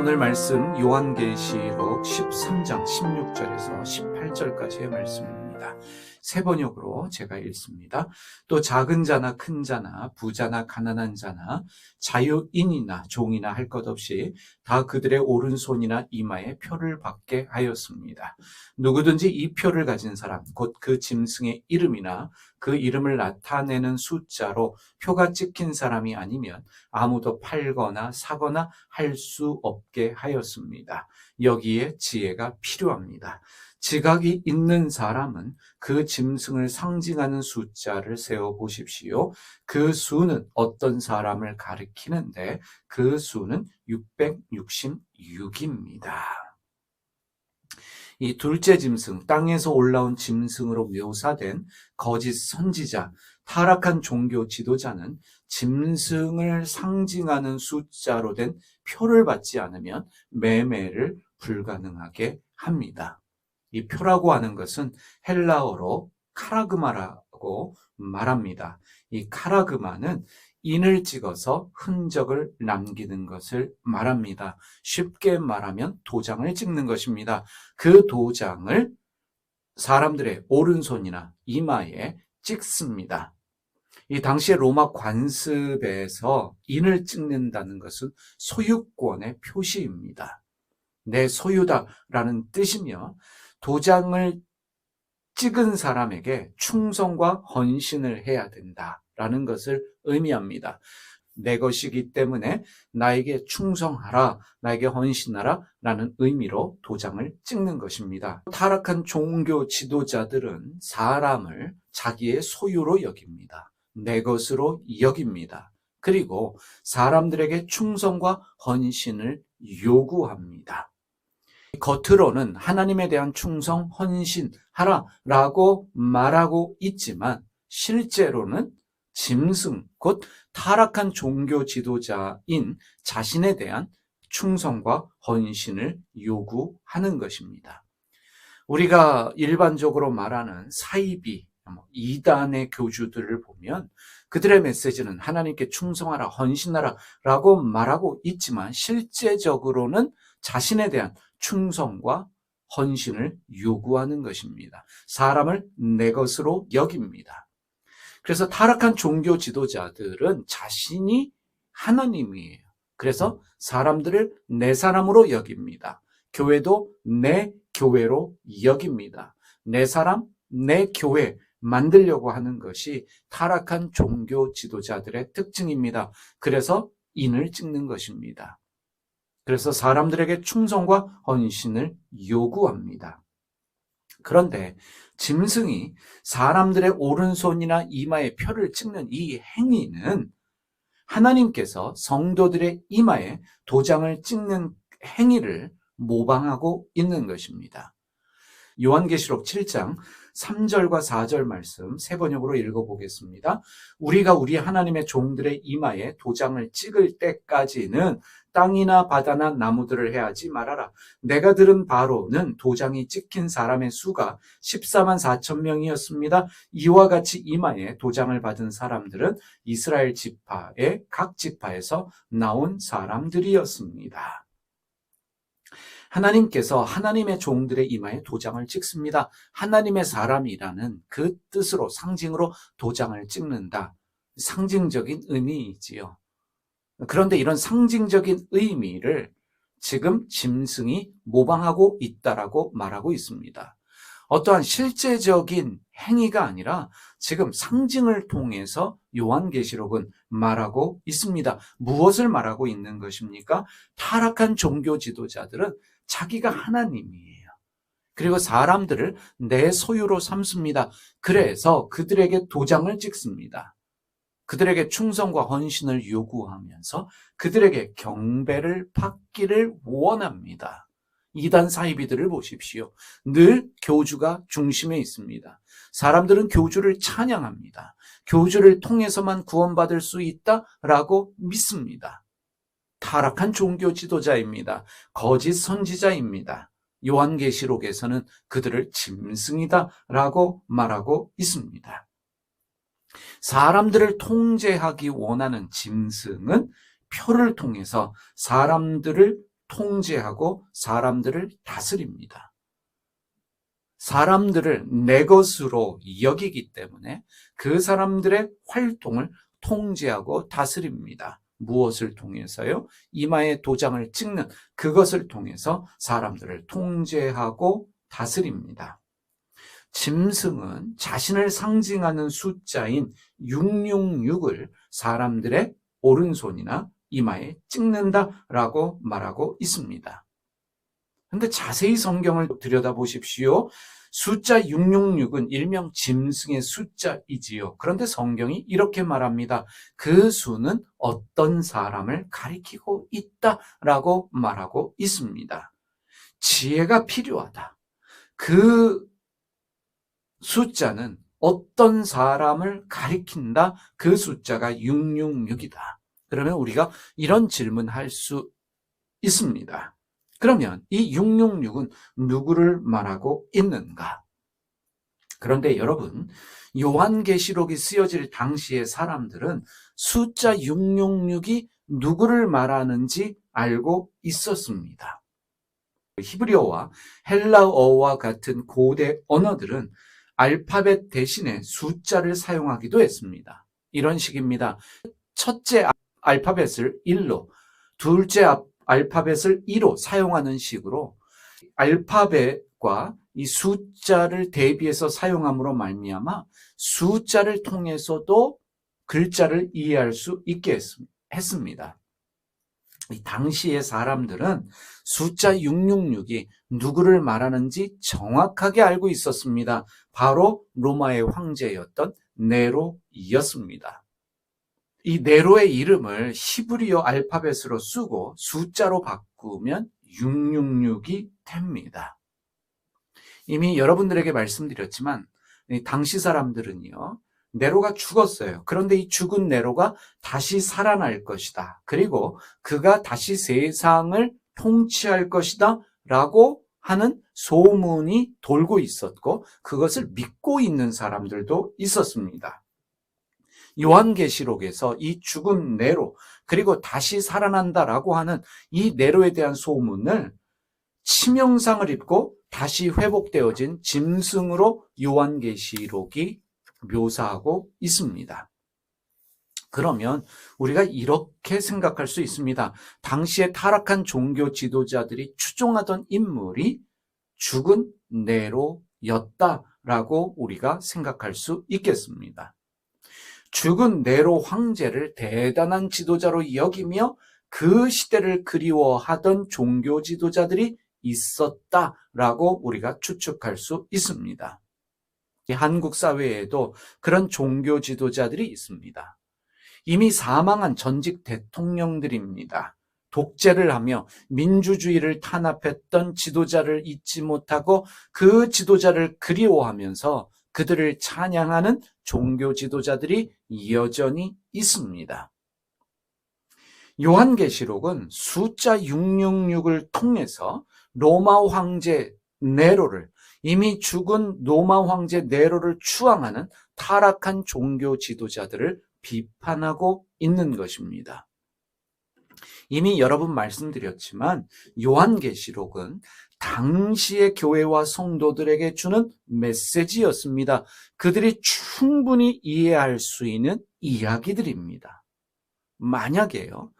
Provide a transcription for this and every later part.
오늘 말씀 요한계시록 13장 16절에서 18절까지의 말씀입니다. 세 번역으로 제가 읽습니다. 또 작은 자나 큰 자나 부자나 가난한 자나 자유인이나 종이나 할 것 없이 다 그들의 오른손이나 이마에 표를 받게 하였습니다. 누구든지 이 표를 가진 사람, 곧 그 짐승의 이름이나 그 이름을 나타내는 숫자로 표가 찍힌 사람이 아니면 아무도 팔거나 사거나 할 수 없게 하였습니다. 여기에 지혜가 필요합니다. 지각이 있는 사람은 그 짐승을 상징하는 숫자를 세어 보십시오. 그 수는 어떤 사람을 가리키는데 그 수는 666입니다. 이 둘째 짐승, 땅에서 올라온 짐승으로 묘사된 거짓 선지자, 타락한 종교 지도자는 짐승을 상징하는 숫자로 된 표를 받지 않으면 매매를 불가능하게 합니다. 이 표라고 하는 것은 헬라어로 카라그마라고 말합니다. 이 카라그마는 인을 찍어서 흔적을 남기는 것을 말합니다. 쉽게 말하면 도장을 찍는 것입니다. 그 도장을 사람들의 오른손이나 이마에 찍습니다. 이 당시에 로마 관습에서 인을 찍는다는 것은 소유권의 표시입니다. 내 소유다라는 뜻이며 도장을 찍은 사람에게 충성과 헌신을 해야 된다라는 것을 의미합니다. 내 것이기 때문에 나에게 충성하라, 나에게 헌신하라 라는 의미로 도장을 찍는 것입니다. 타락한 종교 지도자들은 사람을 자기의 소유로 여깁니다. 내 것으로 여깁니다. 그리고 사람들에게 충성과 헌신을 요구합니다. 겉으로는 하나님에 대한 충성, 헌신하라 라고 말하고 있지만 실제로는 짐승, 곧 타락한 종교 지도자인 자신에 대한 충성과 헌신을 요구하는 것입니다. 우리가 일반적으로 말하는 사이비, 뭐 이단의 교주들을 보면 그들의 메시지는 하나님께 충성하라, 헌신하라 라고 말하고 있지만 실제적으로는 자신에 대한 충성과 헌신을 요구하는 것입니다. 사람을 내 것으로 여깁니다. 그래서 타락한 종교 지도자들은 자신이 하나님이에요. 그래서 사람들을 내 사람으로 여깁니다. 교회도 내 교회로 여깁니다. 내 사람, 내 교회 만들려고 하는 것이 타락한 종교 지도자들의 특징입니다. 그래서 인을 찍는 것입니다. 그래서 사람들에게 충성과 헌신을 요구합니다. 그런데 짐승이 사람들의 오른손이나 이마에 표를 찍는 이 행위는 하나님께서 성도들의 이마에 도장을 찍는 행위를 모방하고 있는 것입니다. 요한계시록 7장 3절과 4절 말씀 세 번역으로 읽어보겠습니다. 우리가 우리 하나님의 종들의 이마에 도장을 찍을 때까지는 땅이나 바다나 나무들을 해하지 말아라. 내가 들은 바로는 도장이 찍힌 사람의 수가 14만 4천 명이었습니다. 이와 같이 이마에 도장을 받은 사람들은 이스라엘 지파의 각 지파에서 나온 사람들이었습니다. 하나님께서 하나님의 종들의 이마에 도장을 찍습니다. 하나님의 사람이라는 그 뜻으로 상징으로 도장을 찍는다. 상징적인 의미이지요. 그런데 이런 상징적인 의미를 지금 짐승이 모방하고 있다라고 말하고 있습니다. 어떠한 실제적인 행위가 아니라 지금 상징을 통해서 요한계시록은 말하고 있습니다. 무엇을 말하고 있는 것입니까? 타락한 종교 지도자들은 자기가 하나님이에요. 그리고 사람들을 내 소유로 삼습니다. 그래서 그들에게 도장을 찍습니다. 그들에게 충성과 헌신을 요구하면서 그들에게 경배를 받기를 원합니다. 이단 사이비들을 보십시오. 늘 교주가 중심에 있습니다. 사람들은 교주를 찬양합니다. 교주를 통해서만 구원받을 수 있다라고 믿습니다. 타락한 종교 지도자입니다. 거짓 선지자입니다. 요한계시록에서는 그들을 짐승이다라고 말하고 있습니다. 사람들을 통제하기 원하는 짐승은 표를 통해서 사람들을 통제하고 사람들을 다스립니다. 사람들을 내 것으로 여기기 때문에 그 사람들의 활동을 통제하고 다스립니다. 무엇을 통해서요? 이마에 도장을 찍는 그것을 통해서 사람들을 통제하고 다스립니다. 짐승은 자신을 상징하는 숫자인 666을 사람들의 오른손이나 이마에 찍는다라고 말하고 있습니다. 근데 자세히 성경을 들여다보십시오. 숫자 666은 일명 짐승의 숫자이지요. 그런데 성경이 이렇게 말합니다. 그 수는 어떤 사람을 가리키고 있다라고 말하고 있습니다. 지혜가 필요하다. 그 숫자는 어떤 사람을 가리킨다. 그 숫자가 666이다. 그러면 우리가 이런 질문할 수 있습니다. 그러면 이 666은 누구를 말하고 있는가? 그런데 여러분, 요한계시록이 쓰여질 당시의 사람들은 숫자 666이 누구를 말하는지 알고 있었습니다. 히브리어와 헬라어와 같은 고대 언어들은 알파벳 대신에 숫자를 사용하기도 했습니다. 이런 식입니다. 첫째 알파벳을 1로, 둘째 알파벳을 2로 사용하는 식으로 알파벳과 이 숫자를 대비해서 사용함으로 말미암아 숫자를 통해서도 글자를 이해할 수 있게 했습니다. 당시의 사람들은 숫자 666이 누구를 말하는지 정확하게 알고 있었습니다. 바로 로마의 황제였던 네로이었습니다. 이 네로의 이름을 히브리어 알파벳으로 쓰고 숫자로 바꾸면 666이 됩니다. 이미 여러분들에게 말씀드렸지만 당시 사람들은요. 네로가 죽었어요. 그런데 이 죽은 네로가 다시 살아날 것이다. 그리고 그가 다시 세상을 통치할 것이다. 라고 하는 소문이 돌고 있었고 그것을 믿고 있는 사람들도 있었습니다. 요한계시록에서 이 죽은 네로 그리고 다시 살아난다라고 하는 이 네로에 대한 소문을 치명상을 입고 다시 회복되어진 짐승으로 요한계시록이 묘사하고 있습니다. 그러면 우리가 이렇게 생각할 수 있습니다. 당시에 타락한 종교 지도자들이 추종하던 인물이 죽은 네로였다라고 우리가 생각할 수 있겠습니다. 죽은 네로 황제를 대단한 지도자로 여기며 그 시대를 그리워하던 종교 지도자들이 있었다라고 우리가 추측할 수 있습니다. 한국 사회에도 그런 종교 지도자들이 있습니다. 이미 사망한 전직 대통령들입니다. 독재를 하며 민주주의를 탄압했던 지도자를 잊지 못하고 그 지도자를 그리워하면서 그들을 찬양하는 종교 지도자들이 여전히 있습니다. 요한계시록은 숫자 666을 통해서 로마 황제 네로를 이미 죽은 로마 황제 네로를 추앙하는 타락한 종교 지도자들을 비판하고 있는 것입니다. 이미 여러 분 말씀드렸지만 요한계시록은 당시의 교회와 성도들에게 주는 메시지였습니다. 그들이 충분히 이해할 수 있는 이야기들입니다. 만약에요,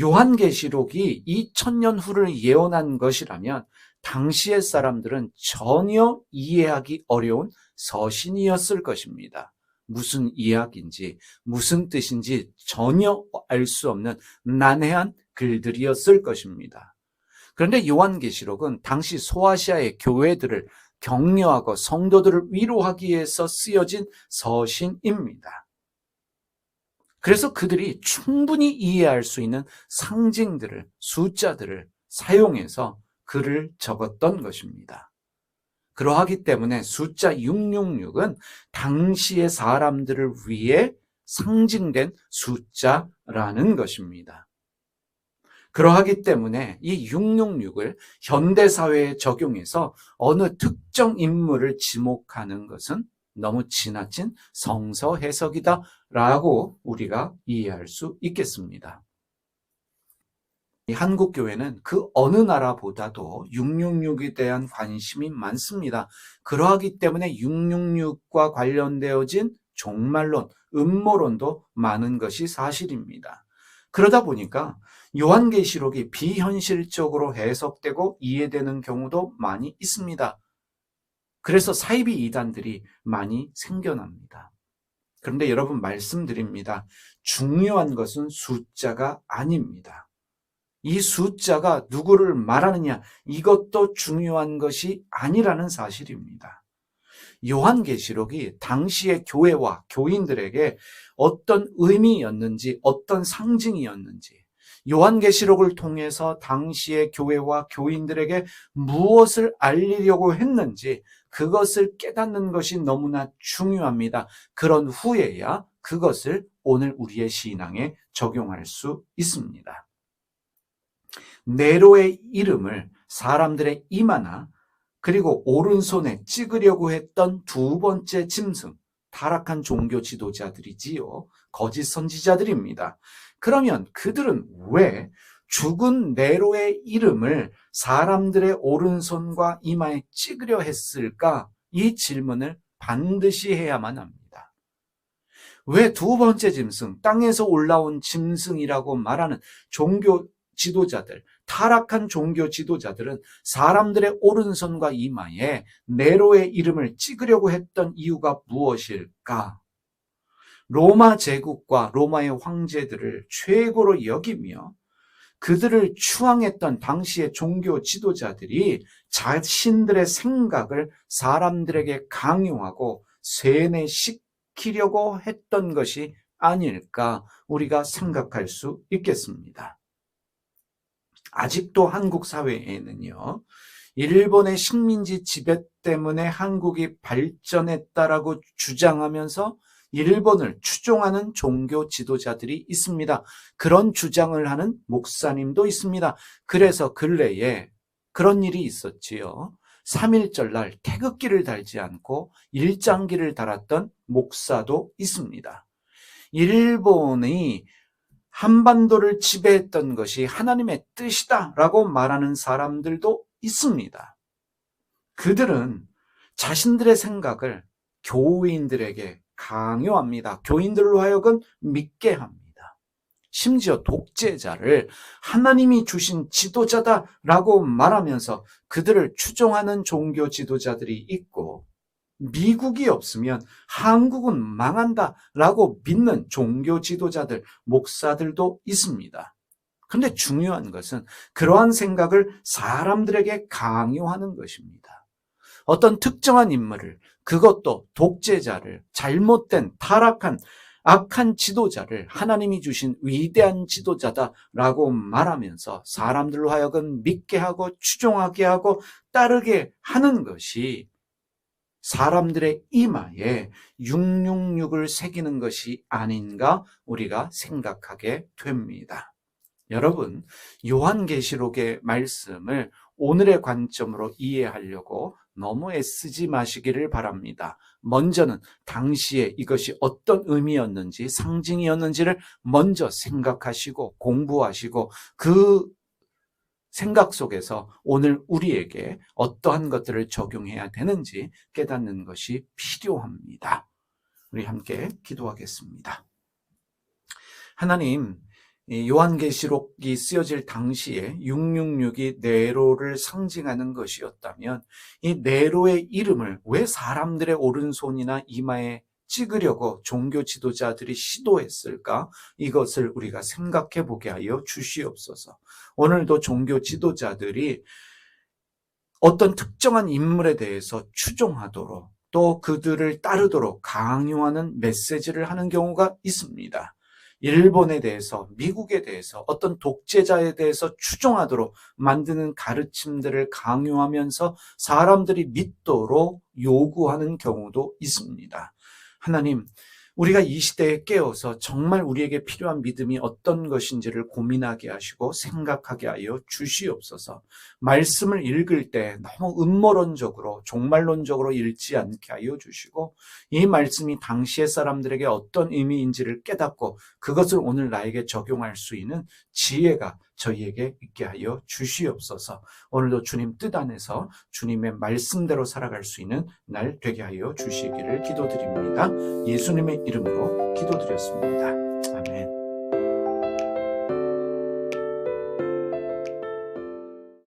요한계시록이 2000년 후를 예언한 것이라면 당시의 사람들은 전혀 이해하기 어려운 서신이었을 것입니다. 무슨 이야기인지, 무슨 뜻인지 전혀 알 수 없는 난해한 글들이었을 것입니다. 그런데 요한계시록은 당시 소아시아의 교회들을 격려하고 성도들을 위로하기 위해서 쓰여진 서신입니다. 그래서 그들이 충분히 이해할 수 있는 상징들을, 숫자들을 사용해서 글을 적었던 것입니다. 그러하기 때문에 숫자 666은 당시의 사람들을 위해 상징된 숫자라는 것입니다. 그러하기 때문에 이 666을 현대사회에 적용해서 어느 특정 인물을 지목하는 것은 너무 지나친 성서 해석이다 라고 우리가 이해할 수 있겠습니다. 이 한국 교회는 그 어느 나라보다도 666에 대한 관심이 많습니다. 그러하기 때문에 666과 관련되어진 종말론, 음모론도 많은 것이 사실입니다. 그러다 보니까 요한계시록이 비현실적으로 해석되고 이해되는 경우도 많이 있습니다. 그래서 사이비 이단들이 많이 생겨납니다. 그런데 여러분 말씀드립니다. 중요한 것은 숫자가 아닙니다. 이 숫자가 누구를 말하느냐, 이것도 중요한 것이 아니라는 사실입니다. 요한계시록이 당시의 교회와 교인들에게 어떤 의미였는지, 어떤 상징이었는지, 요한계시록을 통해서 당시의 교회와 교인들에게 무엇을 알리려고 했는지, 그것을 깨닫는 것이 너무나 중요합니다. 그런 후에야 그것을 오늘 우리의 신앙에 적용할 수 있습니다. 네로의 이름을 사람들의 이마나 그리고 오른손에 찍으려고 했던 두 번째 짐승, 타락한 종교 지도자들이지요. 거짓 선지자들입니다. 그러면 그들은 왜 죽은 네로의 이름을 사람들의 오른손과 이마에 찍으려 했을까? 이 질문을 반드시 해야만 합니다. 왜 두 번째 짐승, 땅에서 올라온 짐승이라고 말하는 종교 지도자들, 타락한 종교 지도자들은 사람들의 오른손과 이마에 네로의 이름을 찍으려고 했던 이유가 무엇일까? 로마 제국과 로마의 황제들을 최고로 여기며 그들을 추앙했던 당시의 종교 지도자들이 자신들의 생각을 사람들에게 강요하고 세뇌시키려고 했던 것이 아닐까 우리가 생각할 수 있겠습니다. 아직도 한국 사회에는요, 일본의 식민지 지배 때문에 한국이 발전했다라고 주장하면서 일본을 추종하는 종교 지도자들이 있습니다. 그런 주장을 하는 목사님도 있습니다. 그래서 근래에 그런 일이 있었지요. 3일절 날 태극기를 달지 않고 일장기를 달았던 목사도 있습니다. 일본이 한반도를 지배했던 것이 하나님의 뜻이다라고 말하는 사람들도 있습니다. 그들은 자신들의 생각을 교인들에게 강요합니다. 교인들로 하여금 믿게 합니다. 심지어 독재자를 하나님이 주신 지도자다라고 말하면서 그들을 추종하는 종교 지도자들이 있고 미국이 없으면 한국은 망한다라고 믿는 종교 지도자들, 목사들도 있습니다. 그런데 중요한 것은 그러한 생각을 사람들에게 강요하는 것입니다. 어떤 특정한 인물을, 그것도 독재자를, 잘못된, 타락한, 악한 지도자를 하나님이 주신 위대한 지도자다라고 말하면서 사람들로 하여금 믿게 하고 추종하게 하고 따르게 하는 것이 사람들의 이마에 666을 새기는 것이 아닌가 우리가 생각하게 됩니다. 여러분, 요한계시록의 말씀을 오늘의 관점으로 이해하려고 너무 애쓰지 마시기를 바랍니다. 먼저는 당시에 이것이 어떤 의미였는지, 상징이었는지를 먼저 생각하시고 공부하시고 그 생각 속에서 오늘 우리에게 어떠한 것들을 적용해야 되는지 깨닫는 것이 필요합니다. 우리 함께 기도하겠습니다. 하나님, 요한계시록이 쓰여질 당시에 666이 네로를 상징하는 것이었다면 이 네로의 이름을 왜 사람들의 오른손이나 이마에 찍으려고 종교 지도자들이 시도했을까? 이것을 우리가 생각해 보게 하여 주시옵소서. 오늘도 종교 지도자들이 어떤 특정한 인물에 대해서 추종하도록 또 그들을 따르도록 강요하는 메시지를 하는 경우가 있습니다. 일본에 대해서, 미국에 대해서, 어떤 독재자에 대해서 추종하도록 만드는 가르침들을 강요하면서 사람들이 믿도록 요구하는 경우도 있습니다. 하나님, 우리가 이 시대에 깨어서 정말 우리에게 필요한 믿음이 어떤 것인지를 고민하게 하시고 생각하게 하여 주시옵소서. 말씀을 읽을 때 너무 음모론적으로, 종말론적으로 읽지 않게 하여 주시고, 이 말씀이 당시의 사람들에게 어떤 의미인지를 깨닫고, 그것을 오늘 나에게 적용할 수 있는 지혜가 저희에게 있게 하여 주시옵소서. 오늘도 주님 뜻 안에서 주님의 말씀대로 살아갈 수 있는 날 되게 하여 주시기를 기도드립니다. 예수님의 이름으로 기도드렸습니다. 아멘.